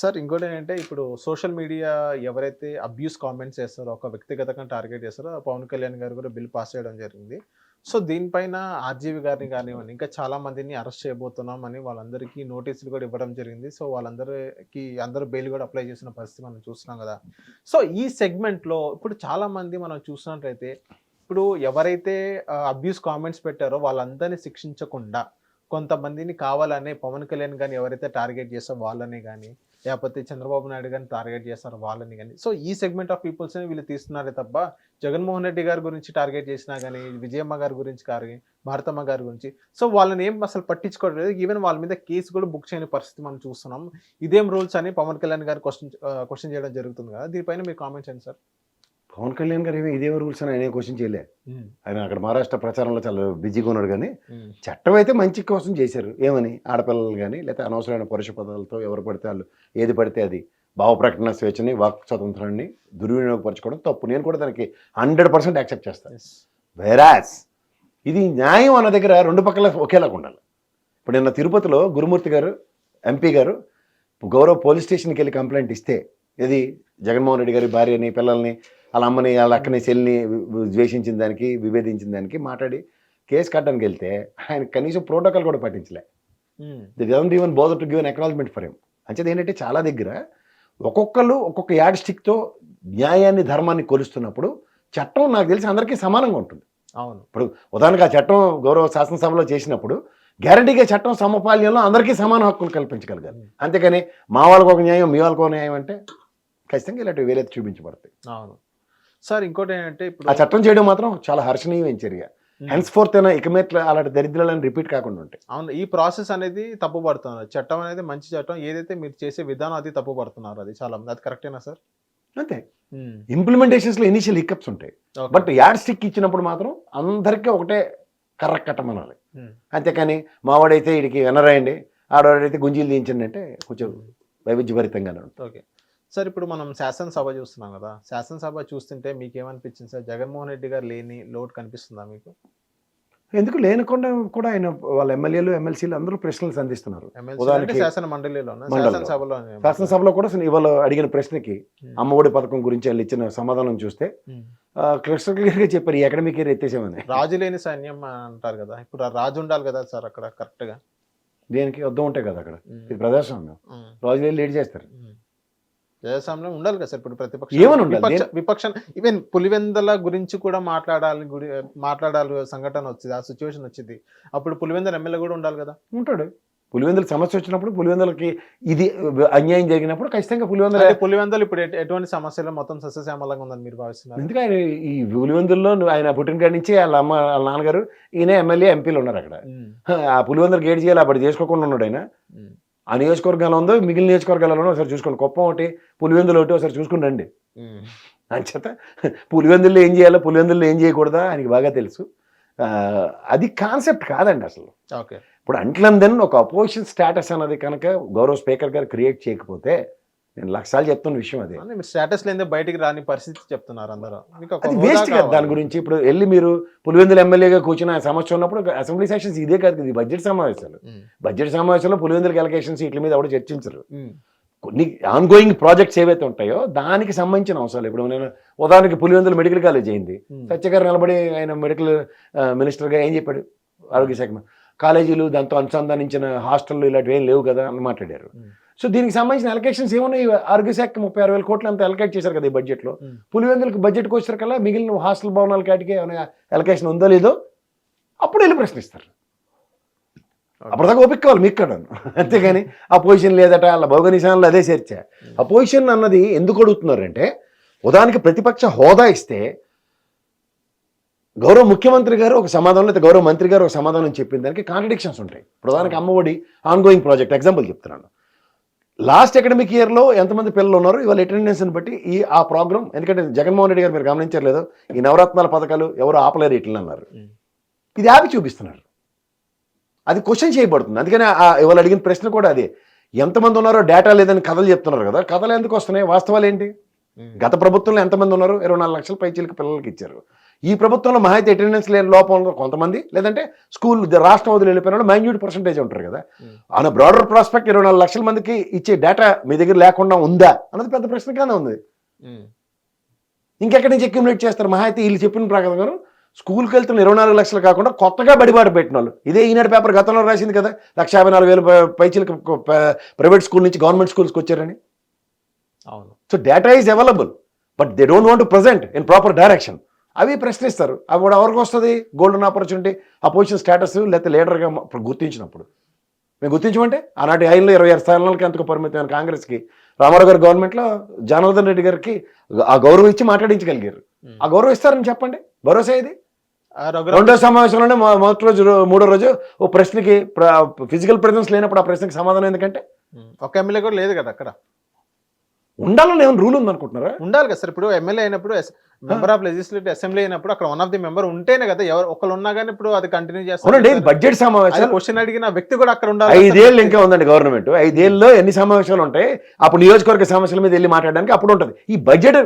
Sir ఇంకోటి ఏంటంటే ఇప్పుడు సోషల్ మీడియా ఎవరైతే అబ్యూస్ కామెంట్స్ చేస్తారో ఒక వ్యక్తిగతంగా టార్గెట్ చేస్తారో పవన్ కళ్యాణ్ గారు కూడా బిల్ పాస్ చేయడం జరిగింది. సో దీనిపైన ఆర్జీవి గారిని కానివ్వండి ఇంకా చాలా మందిని అరెస్ట్ చేయబోతున్నాం అని వాళ్ళందరికీ నోటీసులు కూడా ఇవ్వడం జరిగింది. సో వాళ్ళందరికీ అందరూ బెయిల్ కూడా అప్లై చేసిన పరిస్థితి మనం చూస్తున్నాం కదా. సో ఈ సెగ్మెంట్లో ఇప్పుడు చాలా మంది మనం చూసినట్లయితే ఇప్పుడు ఎవరైతే అబ్యూస్ కామెంట్స్ పెట్టారో వాళ్ళందరినీ శిక్షించకుండా కొంతమందిని కావాలనే పవన్ కళ్యాణ్ కానీ ఎవరైతే టార్గెట్ చేస్తారో వాళ్ళని కానీ లేకపోతే చంద్రబాబు నాయుడు కానీ టార్గెట్ చేస్తారు వాళ్ళని కానీ సో ఈ సెగ్మెంట్ ఆఫ్ పీపుల్స్ని వీళ్ళు తీస్తున్నారే తప్ప జగన్మోహన్ రెడ్డి గారి గురించి టార్గెట్ చేసినా కానీ విజయమ్మ గారి గురించి కానీ భారతమ్మ గారి గురించి. సో వాళ్ళని ఏం అసలు పట్టించుకోవట్లేదు ఈవెన్ వాళ్ళ మీద కేసు కూడా బుక్ చేయని పరిస్థితి మనం చూస్తున్నాం. ఇదేం రూల్స్ అని పవన్ కళ్యాణ్ గారు క్వశ్చన్ క్వశ్చన్ చేయడం జరుగుతుంది కదా. దీనిపైన మీరు కామెంట్స్ అండి సార్? పవన్ కళ్యాణ్ గారు ఏమి ఇదే రూల్స్ అని ఆయన క్వశ్చన్ చేయలే. ఆయన అక్కడ మహారాష్ట్ర ప్రచారంలో చాలా బిజీగా ఉన్నాడు కానీ చట్టం అయితే మంచి కోసం చేశారు. ఏమని? ఆడపిల్లలు కానీ లేకపోతే అనవసరమైన పరుష పదాలతో ఎవరు పడితే వాళ్ళు ఏది పడితే అది. భావ ప్రకటన స్వేచ్ఛని వాక్ స్వతంత్రాన్ని దుర్వినియోగపరచుకోవడం తప్పు. నేను కూడా దానికి హండ్రెడ్ పర్సెంట్ యాక్సెప్ట్ చేస్తాను వెరాస్ ఇది న్యాయం అన్న దగ్గర రెండు పక్కల ఒకేలాగా ఉండాలి. ఇప్పుడు నిన్న తిరుపతిలో గురుమూర్తి గారు ఎంపీ గారు గౌరవ పోలీస్ స్టేషన్కి వెళ్ళి కంప్లైంట్ ఇస్తే ఇది జగన్మోహన్ రెడ్డి గారి భార్యని పిల్లల్ని వాళ్ళ అమ్మని వాళ్ళ అక్కని చెల్లిని ద్వేషించిన దానికి విభేదించిన దానికి మాట్లాడి కేసు కట్టడానికి వెళ్తే ఆయన కనీసం ప్రోటోకాల్ కూడా పాటించలే. The doesn't even bother to give an acknowledgement for him అంచేది ఏంటంటే చాలా దగ్గర ఒక్కొక్కరు ఒక్కొక్క యాడ్ స్టిక్తో న్యాయాన్ని ధర్మాన్ని కొలుస్తున్నప్పుడు చట్టం నాకు తెలిసి అందరికీ సమానంగా ఉంటుంది. అవును. ఇప్పుడు ఉదాహరణకు ఆ చట్టం గౌరవ శాసనసభలో చేసినప్పుడు గ్యారంటీగా చట్టం సమపాల్యంలో అందరికీ సమాన హక్కులు కల్పించగలగాలి. అంతేకాని మా వాళ్ళకు ఒక న్యాయం మీ వాళ్ళకు ఒక న్యాయం అంటే ఖచ్చితంగా ఇలాంటివి వేరే చూపించబడతాయి. అవును. సార్ ఇంకోటి ఏంటంటే ఇప్పుడు ఆ చట్టం చేయడం మాత్రం చాలా హర్షణీయమైన చర్య. హెన్స్ ఫోర్త్ అయినా ఇక మీద అలాంటి దరిద్రాలను రిపీట్ కాకుండా ఉంటాయి. అవును. ఈ ప్రాసెస్ అనేది తప్పు పడుతున్నారు చట్టం అనేది మంచి చట్టం. ఏదైతే మీరు చేసే విధానం అది తప్పు పడుతున్నారు అది చాలా అది కరెక్టేనా సార్? అంతే. ఇంప్లిమెంటేషన్స్లో ఇనిషియల్ హికప్స్ ఉంటాయి. బట్ యాడ్ స్టిక్ ఇచ్చినప్పుడు మాత్రం అందరికీ ఒకటే కర్ర కట్టమనాలి. అంతేకాని మావాడైతే వీడికి వెనరాయండి ఆడవాడైతే గుంజీలు దించండి అంటే కొంచెం వైవిధ్యభరితంగానే ఉంటుంది. ఓకే. సార్ ఇప్పుడు మనం శాసనసభ చూస్తున్నాం కదా శాసనసభ చూస్తుంటే మీకు ఏమనిపించింది సార్? జగన్మోహన్ రెడ్డి గారు లేని లోటు కనిపిస్తుందా మీకు? ఎందుకు లేనకుండా కూడా ఆయన వాళ్ళ ఎమ్మెల్యేలు ఎమ్మెల్సీలు అందరూ ప్రశ్నలు సంధిస్తున్నారు. శాసన మండలిలో. శాసనసభలో శాసనసభలో కూడా ఇవాళ అడిగిన ప్రశ్నకి అమ్మఒడి పథకం గురించి వాళ్ళు ఇచ్చిన సమాధానం చూస్తే క్లిస్టర్ క్లియర్గా చెప్పారు ఈ అకాడమిక్ ఇయర్ ఎత్తేసామని. రాజు లేని సైన్యం అంటారు కదా ఇప్పుడు రాజు ఉండాలి కదా సార్ అక్కడ కరెక్ట్గా దేనికి? యుద్ధం ఉంటాయి కదా అక్కడ. ఇది ప్రజాస్వామ్యం రాజులు లీడ్ చేస్తారు. జయస్వామిలో ఉండాలి కదా సార్. ఇప్పుడు ప్రతిపక్ష ఏమని? విపక్ష- ఈవెన్ పులివెందల గురించి కూడా మాట్లాడాలి గురి మాట్లాడాలి సంఘటన వచ్చింది ఆ సిచ్యువేషన్ వచ్చింది. అప్పుడు పులివెందల ఎమ్మెల్యే కూడా ఉండాలి కదా. ఉంటాడు. పులివెందుల సమస్య వచ్చినప్పుడు పులివెందులకి ఇది అన్యాయం జరిగినప్పుడు ఖచ్చితంగా పులివెందుల పులివెందలు ఇప్పుడు ఎటు- ఎటువంటి సమస్యలు మొత్తం సస్యశ్యామలంగా ఉందని మీరు భావిస్తున్నారు? ఎందుకు ఆయన ఈ పులివెందుల్లో ఆయన పుట్టిన కాడి నుంచి వాళ్ళ అమ్మ వాళ్ళ నాన్నగారు ఈయన ఎమ్మెల్యే ఎంపీలు ఉన్నారు అక్కడ. ఆ పులివెందులు గేట్ చేయాలి అప్పుడు చేసుకోకుండా ఉన్నాడు ఆయన. ఆ నియోజకవర్గాలు ఉందో మిగిలిన నియోజకవర్గాలలో ఒకసారి చూసుకోండి. కుప్పం ఒకటి పులివెందులు ఒకటి ఒకసారి చూసుకుని రండి. అంచేత పులివెందుల్లో ఏం చేయాలో పులివెందుల్లో ఏం చేయకూడదా ఆయనకి బాగా తెలుసు. అది కాన్సెప్ట్ కాదండి అసలు. ఓకే. ఇప్పుడు అంట్లందన్ ఒక అపోజిషన్ స్టేటస్ అన్నది కనుక గౌరవ స్పీకర్ గారు క్రియేట్ చేయకపోతే నేను లక్షాలు చెప్తున్న విషయం అదే. స్టేటస్ లేదే బయటికి రాని పరిస్థితి చెప్తున్నారు అందరూ. అది వేస్ట్ కదా. దాని గురించి. ఇప్పుడు వెళ్ళి మీరు పులివెందుల ఎమ్మెల్యేగా కూర్చున్న సమస్య ఉన్నప్పుడు అసెంబ్లీ సెషన్స్ ఇదే కాదు ఇది బడ్జెట్ సమావేశాలు. బడ్జెట్ సమావేశంలో పులివెందుల ఎలకేషన్ సీట్ల మీద ఎవరు చర్చించరు. కొన్ని ఆన్ గోయింగ్ ప్రాజెక్ట్స్ ఏవైతే ఉంటాయో దానికి సంబంధించిన అవసరాలు. ఇప్పుడు నేను ఉదాహరణకి పులివెందుల మెడికల్ కాలేజ్ అయింది. సత్యగారు నిలబడి ఆయన మెడికల్ మినిస్టర్గా ఏం చెప్పాడు? ఆరోగ్య శాఖ. కాలేజీలు దాంతో అనుసంధానించిన హాస్టళ్ళు ఇలాంటివి ఏం లేవు కదా అని మాట్లాడారు. సో దీనికి సంబంధించిన ఎలకేషన్స్ ఏమున్నాయి? ఆరోగ్య శాఖ ముప్పై ఆరు వేల కోట్లు అంత ఎలకేట్ చేశారు కదా ఈ బడ్జెట్లో. పులివెందులకు బడ్జెట్కి వచ్చారు మిగిలిన హాస్టల్ భవనాల కాటికి ఏమైనా ఎలకేషన్ ఉందో లేదో అప్పుడు వెళ్ళి ప్రశ్నిస్తారు. అప్పటిదాకా ఓపిక కావాలి మీకు కూడా. అంతేగాని ఆ పొజిషన్ లేదట అలా భౌగోళిశాలలో అదే చర్చ. ఆ పొజిషన్ అన్నది ఎందుకు అడుగుతున్నారంటే ఉదాహరణకి ప్రతిపక్ష హోదా ఇస్తే గౌరవ ముఖ్యమంత్రి గారు ఒక సమాధానం లేదా గౌరవ మంత్రి గారు ఒక సమాధానం చెప్పిన దానికి కాంట్రడిక్షన్స్ ఉంటాయి. ఉదాహరణకి Amma Vodi on going project example చెప్తున్నాను. లాస్ట్ అకాడమిక్ ఇయర్లో ఎంతమంది పిల్లలు ఉన్నారు? ఇవాళ అటెండెన్స్ని బట్టి ఈ ఆ ప్రోగ్రామ్ ఎందుకంటే జగన్మోహన్ రెడ్డి గారు మీరు గమనించలేదు ఈ నవరత్నాల పథకాలు ఎవరు ఆపలేరు ఇట్లా అన్నారు. ఇది ఆపి చూపిస్తున్నారు. అది క్వశ్చన్ చేయబడుతుంది. అందుకని ఆ ఇవాళ అడిగిన ప్రశ్న కూడా అదే. ఎంతమంది ఉన్నారో డేటా లేదని కథలు చెప్తున్నారు కదా కథలు ఎందుకు వస్తున్నాయి? వాస్తవాలు ఏంటి. గత ప్రభుత్వంలో ఎంతమంది ఉన్నారు? ఇరవై నాలుగు లక్షల పైచీలకు పిల్లలకి ఇచ్చారు. ఈ ప్రభుత్వంలో మహా అయితే అటెండెన్స్ లేని లోపంలో కొంతమంది లేదంటే స్కూల్ రాష్ట్రం వదిలి వెళ్ళిపోయిన వాళ్ళు మైన్యూట్ పర్సంటేజ్ ఉంటారు కదా. ఆన్ బ్రాడర్ ప్రాస్పెక్ట్ ఇరవై నాలుగు లక్షల మందికి ఇచ్చే డేటా మీ దగ్గర లేకుండా ఉందా అన్నది పెద్ద ప్రశ్నగానే ఉంది. ఇంకెక్కడి నుంచి అక్యుములేట్ చేస్తారు? మహా అయితే వీళ్ళు చెప్పిన ప్రకారం స్కూల్కి వెళ్తున్న ఇరవై నాలుగు లక్షలు కాకుండా కొత్తగా బడిబాటు పెట్టిన వాళ్ళు. ఇదే ఈనాడు పేపర్ గతంలో రాసింది కదా లక్ష యాభై నాలుగు వేలు పైచీలకు ప్రైవేట్ స్కూల్ నుంచి గవర్నమెంట్ స్కూల్స్కి వచ్చారని. అవును. So data is available but they don't want to present in proper direction అవి ప్రశ్నిస్తారు. అవి కూడా ఎవరికి వస్తుంది? గోల్డెన్ ఆపర్చునిటీ అపోజిషన్ స్టేటస్ లేకపోతే లీడర్గా గుర్తించినప్పుడు. మేము గుర్తించమంటే ఆనాటి ఐదులో ఇరవై ఆరు స్థానాలకి ఎంతకు పరిమితమైన కాంగ్రెస్కి రామారావు గారి గవర్నమెంట్లో జనార్దన్ రెడ్డి గారికి ఆ గౌరవం ఇచ్చి మాట్లాడించగలిగారు. ఆ గౌరవం ఇస్తారని చెప్పండి. భరోసా ఇది రెండో సమావేశంలోనే మొదటి రోజు మూడో రోజు ఓ ప్రశ్నకి ఫిజికల్ ప్రెజెన్స్ లేనప్పుడు ఆ ప్రశ్నకి సమాధానం ఎందుకంటే? ఒక ఎమ్మెల్యే కూడా లేదు కదా అక్కడ. ఉండాలని ఏమైనా రూల్ ఉందనుకుంటున్నారా? ఉండాలి కదా సార్. ఇప్పుడు ఎమ్మెల్యే అయినప్పుడు మెంబర్ ఆఫ్ లెజిస్లేటివ్ అసెంబ్లీ అయినప్పుడు అక్కడ వన్ ఆఫ్ ది మెంబర్ ఉంటేనే కదా ఎవరు ఒకళ్ళు ఉన్నా కానీ ఇప్పుడు అది కంటిన్యూ చేస్తారు బడ్జెట్ సమావేశాలు. క్వశ్చన్ అడిగిన వ్యక్తి కూడా అక్కడ ఉండాలి ఐదేళ్ళు ఇంకా ఉందండి గవర్నమెంట్ ఐదేళ్ళలో ఎన్ని సమావేశాలు ఉంటాయి? అప్పుడు నియోజకవర్గ సమస్యల మీద వెళ్ళి మాట్లాడడానికి అప్పుడు ఉంటుంది. ఈ బడ్జెట్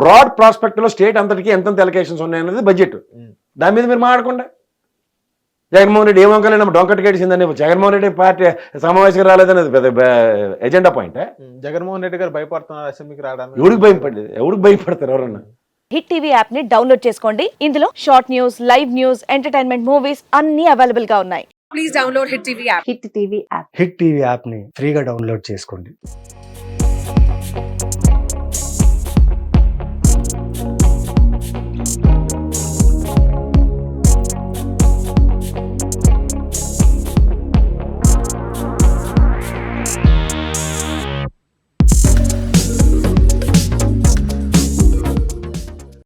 బ్రాడ్ ప్రాస్పెక్ట్లో స్టేట్ అంతటికి ఎంతెంత ఎలకేషన్స్ ఉన్నాయి అనేది బడ్జెట్. దాని మీద మీరు మాట్లాడకుండా. జగన్మోహన్ రెడ్డి ఏమోకలేనా డొంకటి గడిచిందని జగన్మోహన్ రెడ్డి పార్టీ సమావేశం రాలేదనేది పెద్ద ఎజెండా పాయింట్. జగన్మోహన్ రెడ్డి గారు భయపడుతున్నారు అసెంబ్లీకి రావడానికి. ఎవరికి భయపడలేదు ఎవరికి భయపడతారు ఎవరన్నా? హిట్ టీవీ యాప్ని డౌన్లోడ్ చేసుకోండి. ఇందులో short news live news entertainment movies అన్ని అవైలబుల్గా ఉన్నాయి. Please download Hit TV app. Hit TV app hit TV యాప్ని ఫ్రీగా డౌన్లోడ్ చేసుకోండి.